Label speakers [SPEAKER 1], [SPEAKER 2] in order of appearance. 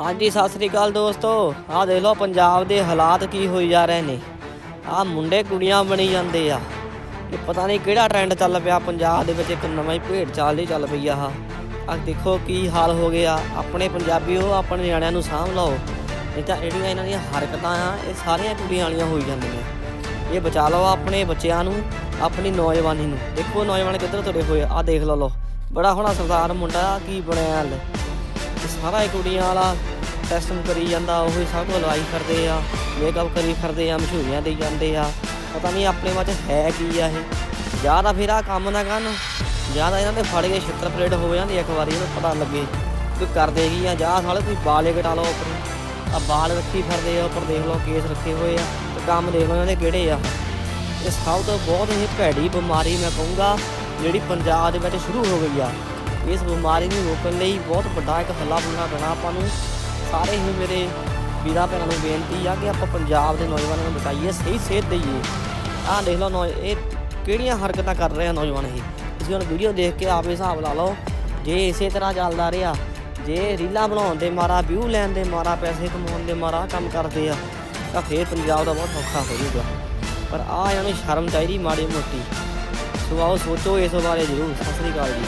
[SPEAKER 1] ਹਾਂਜੀ, ਸਤਿ ਸ੍ਰੀ ਅਕਾਲ ਦੋਸਤੋ। ਆਹ ਦੇਖ ਲਓ ਪੰਜਾਬ ਦੇ ਹਾਲਾਤ ਕੀ ਹੋਈ ਜਾ ਰਹੇ ਨੇ। ਆਹ ਮੁੰਡੇ ਕੁੜੀਆਂ ਬਣੀ ਜਾਂਦੇ ਆ। ਇਹ ਪਤਾ ਨਹੀਂ ਕਿਹੜਾ ਟ੍ਰੈਂਡ ਚੱਲ ਪਿਆ ਪੰਜਾਬ ਦੇ ਵਿੱਚ, ਇੱਕ ਨਵਾਂ ਹੀ ਭੇਡ ਚਾਲ ਹੀ ਚੱਲ ਪਈ ਆ ਆਹ। ਦੇਖੋ ਕੀ ਹਾਲ ਹੋ ਗਿਆ। ਆਪਣੇ ਪੰਜਾਬੀਓ, ਆਪਣੇ ਨਿਆਣਿਆਂ ਨੂੰ ਸਾਂਭ ਲਓ। ਨਹੀਂ ਤਾਂ ਜਿਹੜੀਆਂ ਇਹਨਾਂ ਦੀਆਂ ਹਰਕਤਾਂ ਆ, ਇਹ ਸਾਰੀਆਂ ਕੁੜੀਆਂ ਵਾਲੀਆਂ ਹੋਈ ਜਾਂਦੀਆਂ ਇਹ ਬਚਾ ਲਓ ਆਪਣੇ ਬੱਚਿਆਂ ਨੂੰ, ਆਪਣੀ ਨੌਜਵਾਨੀ ਨੂੰ। ਦੇਖੋ ਨੌਜਵਾਨ ਕਿੱਧਰ ਤੁਰੇ ਹੋਏ ਆ। ਆਹ ਦੇਖ ਲਓ ਲਓ। ਬੜਾ ਹੋਣਾ ਸਰਦਾਰ ਮੁੰਡਾ, ਕੀ ਬਣਿਆ ਹਾਲ? ਸਾਰਾ ਹੀ ਕੁੜੀਆਂ ਵਾਲਾ ਟੈਸਟਿੰਗ ਕਰੀ ਜਾਂਦਾ, ਉਹੀ ਸਭ ਤੋਂ ਲਵਾਈ ਕਰਦੇ ਆ ਮੇਕਅਪ ਕਰੀ ਫਿਰਦੇ ਆ, ਮਸ਼ਹੂਰੀਆਂ ਦੇਈ ਜਾਂਦੇ ਆ। ਪਤਾ ਨਹੀਂ ਆਪਣੇ ਵਿੱਚ ਹੈ ਕੀ ਆ ਇਹ। ਜਾਂ ਤਾਂ ਫਿਰ ਆ ਕੰਮ ਨਾ ਕਰਨ, ਜਾਂ ਤਾਂ ਇਹਨਾਂ ਦੇ ਫੜ ਕੇ ਛਿੱਤਰ ਪਲੇਟ ਹੋ ਜਾਂਦੀ ਇੱਕ ਵਾਰੀ ਇਹਨੂੰ ਪਤਾ ਲੱਗੇ ਵੀ ਕਰਦੇ ਕੀ ਆ। ਜਾਂ ਸਾਲੇ ਕੋਈ ਬਾਲੇ ਕਟਾ ਲਓ ਉੱਪਰ। ਆ ਬਾਲ ਰੱਖੀ ਫਿਰਦੇ ਆ, ਉੱਪਰ ਦੇਖ ਲਓ ਕੇਸ ਰੱਖੇ ਹੋਏ ਆ, ਤੇ ਕੰਮ ਦੇਖ ਲਓ ਇਹਨਾਂ ਦੇ ਕਿਹੜੇ ਆ। ਇਹ ਸਭ ਤੋਂ ਬਹੁਤ ਹੀ ਭੈੜੀ ਬਿਮਾਰੀ ਮੈਂ ਕਹੂੰਗਾ, ਜਿਹੜੀ ਪੰਜਾਬ ਦੇ ਵਿੱਚ ਸ਼ੁਰੂ ਹੋ ਗਈ ਆ। ਇਸ ਬਿਮਾਰੀ ਨੂੰ ਰੋਕਣ ਲਈ ਬਹੁਤ ਵੱਡਾ ਇੱਕ ਹੱਲਾ ਬੁਣਾ ਪੈਣਾ। ਆਪਾਂ ਨੂੰ ਸਾਰੇ ਹੀ ਮੇਰੇ ਵੀਰਾਂ ਭੈਣਾਂ ਨੂੰ ਬੇਨਤੀ ਆ ਕਿ ਆਪਾਂ ਪੰਜਾਬ ਦੇ ਨੌਜਵਾਨਾਂ ਨੂੰ ਬਚਾਈਏ, ਸਹੀ ਸੇਧ ਦਈਏ। ਆਹ ਦੇਖ ਲਓ ਨੌ, ਇਹ ਕਿਹੜੀਆਂ ਹਰਕਤਾਂ ਕਰ ਰਹੇ ਆ ਨੌਜਵਾਨ ਇਹ। ਤੁਸੀਂ ਹੁਣ ਵੀਡੀਓ ਦੇਖ ਕੇ ਆਪੇ ਹਿਸਾਬ ਲਾ ਲਓ, ਜੇ ਇਸੇ ਤਰ੍ਹਾਂ ਚੱਲਦਾ ਰਿਹਾ, ਜੇ ਰੀਲਾਂ ਬਣਾਉਣ ਦੇ ਮਾਰਾ ਵਿਊ ਲੈਣ ਦੇ ਮਾਰਾ, ਪੈਸੇ ਕਮਾਉਣ ਦੇ ਮਾਰਾ ਆਹ ਕੰਮ ਕਰਦੇ ਆ, ਤਾਂ ਫੇਰ ਪੰਜਾਬ ਦਾ ਬਹੁਤ ਔਖਾ ਹੋ ਜਾਊਗਾ। ਪਰ ਆ ਇਹਨਾਂ ਨੂੰ ਸ਼ਰਮ ਚਾਹੀਦੀ ਮਾੜੀ ਮੋਟੀ। ਸੋ ਆਓ ਸੋਚੋ ਇਸ ਬਾਰੇ ਜ਼ਰੂਰ। ਸਤਿ ਸ੍ਰੀ ਅਕਾਲ ਜੀ।